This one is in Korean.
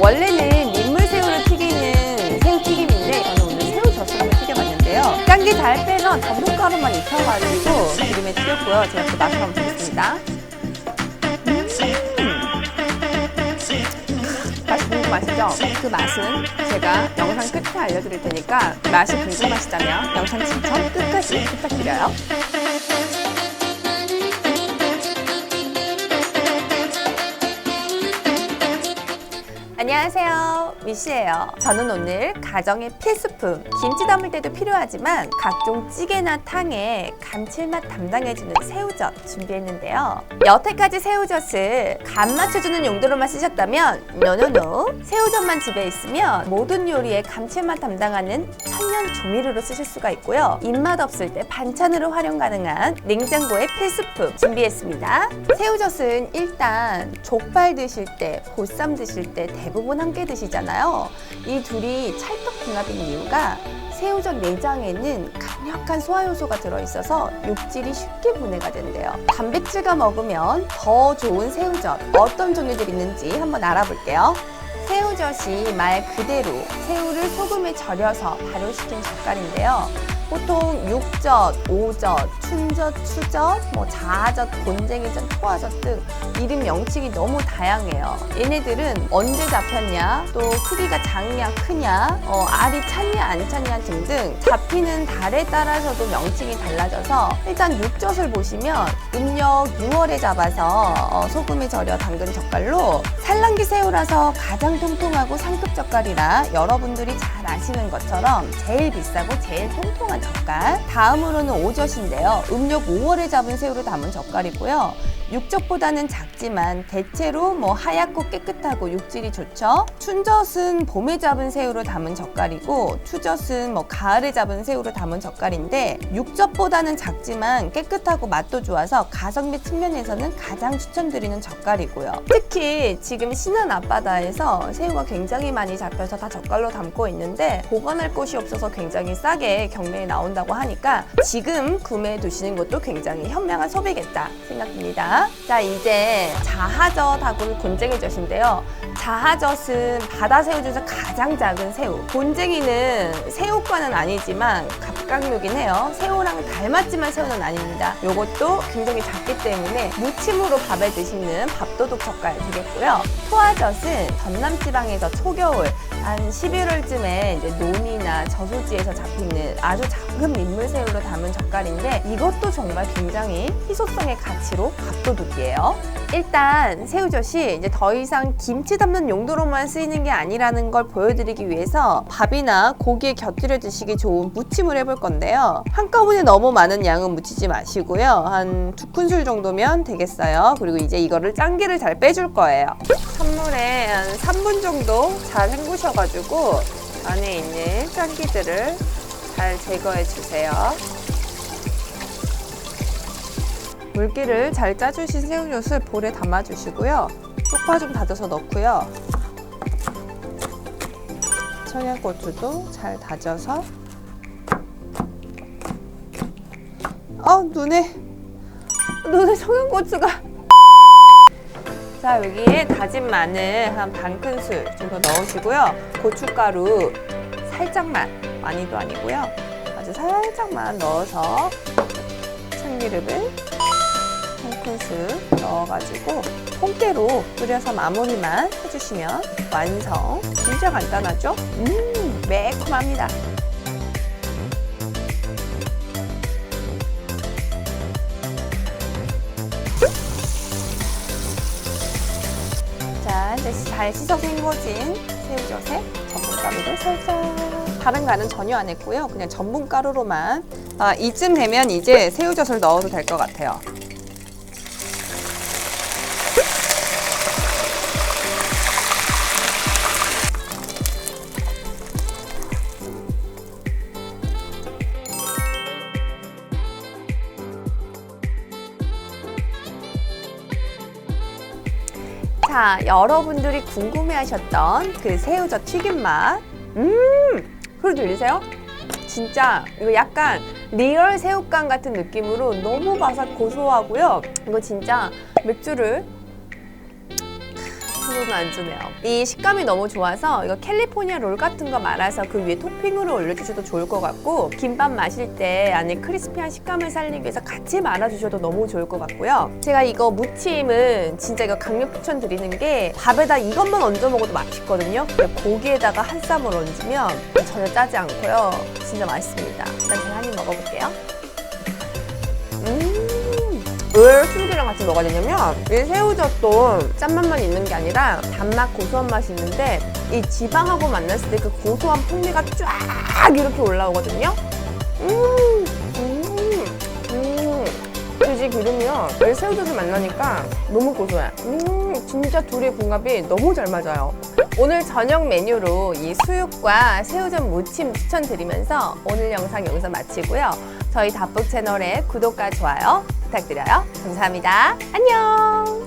원래는 민물새우를 튀기는 새우튀김인데 저는 오늘 새우젓으로 튀겨봤는데요. 깐기 잘 빼서 전분가루만 익혀가지고 기름에 튀겼고요. 제가 그 맛을 한번 보겠습니다. 음. 맛이 궁금하시죠? 그 맛은 제가 영상 끝에 알려드릴 테니까 맛이 궁금하시다면 영상 시청 끝까지 부탁드려요. 안녕하세요. 미씨예요. 저는 오늘 가정의 필수품 김치 담을 때도 필요하지만 각종 찌개나 탕에 감칠맛 담당해주는 새우젓 준비했는데요. 여태까지 새우젓을 간 맞춰주는 용도로만 쓰셨다면 노노노 새우젓만 집에 있으면 모든 요리에 감칠맛 담당하는 천연 조미료로 쓰실 수가 있고요. 입맛 없을 때 반찬으로 활용 가능한 냉장고의 필수품 준비했습니다. 새우젓은 일단 족발 드실 때, 보쌈 드실 때 대부분 함께 드시잖아요. 이 둘이 찰떡궁합인 이유가 새우젓 내장에는 강력한 소화 요소가 들어있어서 육질이 쉽게 분해가 된대요. 단백질과 먹으면 더 좋은 새우젓 어떤 종류들이 있는지 한번 알아볼게요. 새우젓이 말 그대로 새우를 소금에 절여서 발효시킨 젓갈인데요. 보통 육젓, 오젓, 춘젓, 추젓, 뭐 자젓, 곤쟁이젓, 토화젓 등 이름 명칭이 너무 다양해요. 얘네들은 언제 잡혔냐, 또 크기가 작냐, 크냐, 어, 알이 찼냐, 안 찼냐 등등 잡히는 달에 따라서도 명칭이 달라져서 일단 육젓을 보시면 음력 6월에 잡아서 어, 소금에 절여 담근 젓갈로 산란기 새우라서 가장 통통하고 상급 젓갈이라 여러분들이 잘 아시는 것처럼 제일 비싸고 제일 통통한 젓갈. 다음으로는 오젓인데요. 음력 5월에 잡은 새우를 담은 젓갈이고요. 육젓보다는 작지만 대체로 뭐 하얗고 깨끗하고 육질이 좋죠. 춘젓은 봄에 잡은 새우를 담은 젓갈이고 투젓은 뭐 가을에 잡은 새우를 담은 젓갈인데 육젓보다는 작지만 깨끗하고 맛도 좋아서 가성비 측면에서는 가장 추천드리는 젓갈이고요. 특히 지금 신안 앞바다에서 새우가 굉장히 많이 잡혀서 다 젓갈로 담고 있는데 보관할 곳이 없어서 굉장히 싸게 경매에 나온다고 하니까 지금 구매해 두시는 것도 굉장히 현명한 소비겠다 생각됩니다. 자 이제 자하젓하고 곤쟁이 젓인데요. 자하젓은 바다 새우 중에서 가장 작은 새우. 곤쟁이는 새우과는 아니지만 갑각류긴 해요. 새우랑 닮았지만 새우는 아닙니다. 이것도 굉장히 작기 때문에 무침으로 밥에 드시는 밥도둑 젓갈 되겠고요. 토화젓은 전남 지방에서 초겨울 한 11월쯤에 이제 논이나 저수지에서 잡히는 아주 작은 민물새우로 담은 젓갈인데 이것도 정말 굉장히 희소성의 가치로 밥도둑이에요. 일단 새우젓이 이제 더 이상 김치 담는 용도로만 쓰이는 게 아니라는 걸 보여드리기 위해서 밥이나 고기에 곁들여 드시기 좋은 무침을 해볼 건데요. 한꺼번에 너무 많은 양은 무치지 마시고요. 한 두 큰술 정도면 되겠어요. 그리고 이제 이거를 짠기를 잘 빼줄 거예요. 찬물에 한 3분 정도 잘 헹구셔가지고 안에 있는 짠기들을 잘 제거해 주세요. 물기를 잘 짜주신 새우젓을 볼에 담아주시고요. 쪽파 좀 다져서 넣고요. 청양고추도 잘 다져서 어 눈에 눈에 청양고추가 자 여기에 다진 마늘 한 반 큰술 정도 넣으시고요. 고춧가루 살짝만 많이도 아니고요. 아주 살짝만 넣어서 참기름을 한 큰술 넣어가지고 콩깨로 뿌려서 마무리만 해주시면 완성. 진짜 간단하죠? 음, 매콤합니다. 자, 이제 잘 씻어서 헹궈진 새우젓에 전분가루를 살짝. 다른 간은 전혀 안 했고요. 그냥 전분가루로만. 아, 이쯤 되면 이제 새우젓을 넣어도 될 것 같아요. 자, 여러분들이 궁금해하셨던 그 새우젓 튀김 맛. 음, 소리 들리세요? 진짜 이거 약간 리얼 새우깡 같은 느낌으로 너무 바삭 고소하고요. 이거 진짜 맥주를 기분 안 좋네요. 이 식감이 너무 좋아서 이거 캘리포니아 롤 같은 거 말아서 그 위에 토핑으로 올려주셔도 좋을 것 같고 김밥 마실 때 안에 크리스피한 식감을 살리기 위해서 같이 말아주셔도 너무 좋을 것 같고요. 제가 이거 무침은 진짜 이거 강력 추천드리는 게 밥에다 이것만 얹어 먹어도 맛있거든요. 고기에다가 한 쌈을 얹으면 전혀 짜지 않고요. 진짜 맛있습니다. 일단 제가 한 입 먹어볼게요. 음. 왜 술기랑 같이 먹어야 되냐면 이 새우젓도 짠맛만 있는 게 아니라 단맛 고소한 맛이 있는데 이 지방하고 만났을 때 그 고소한 풍미가 쫙 이렇게 올라오거든요. 음, 음, 음. 돼지 기름이요. 이 새우젓을 만나니까 너무 고소해. 음, 진짜 둘의 궁합이 너무 잘 맞아요. 오늘 저녁 메뉴로 이 수육과 새우젓 무침 추천드리면서 오늘 영상 여기서 마치고요. 저희 다북 채널에 구독과 좋아요 부탁드려요. 감사합니다. 안녕!